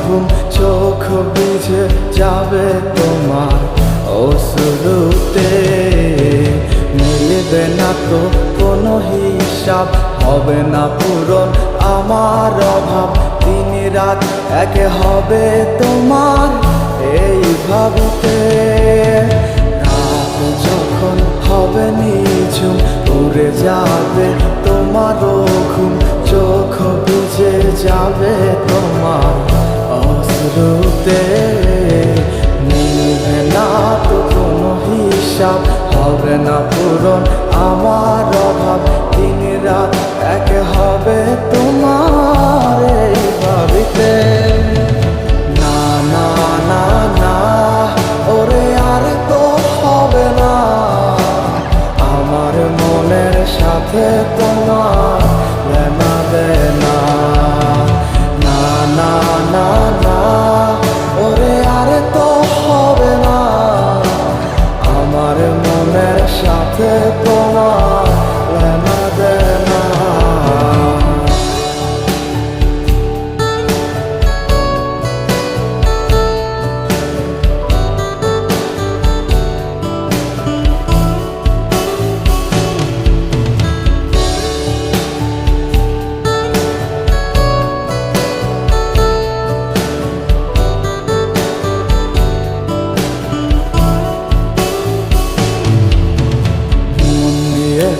ঘুম চোখ ভিজে যাবে তোমার অসুরুতে মিলবে না তো কোনো হিসাব, হবে না পূরণ আমার অভাব। দিন রাত একে হবে তোমার এই ভাবিতে। রাত যখন হবে নিঝুম, উড়ে যাবে তোমারও ঘুম চোখ বুঝে যাবে তোমার না না না না তো হবে না আমার মনের সাথে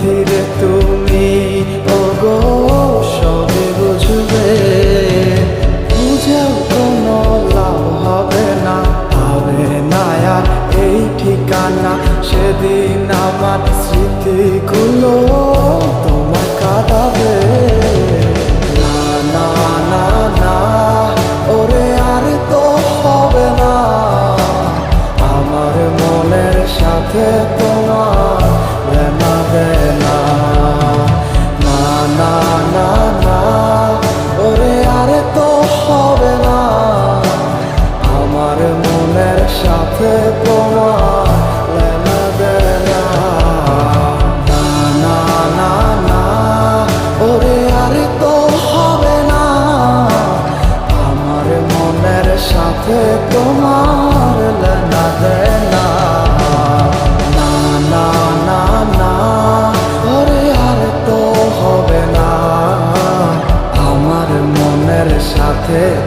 ধীরে তুমি, ওগো, সবে বুঝবে বুঝেও কোনো লাভ হবে না হবে না এই ঠিকানা। সেদিন আমার স্মৃতিগুলো তোমার কাঁদাবে।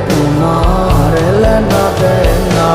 তোমার লেনা দেনা।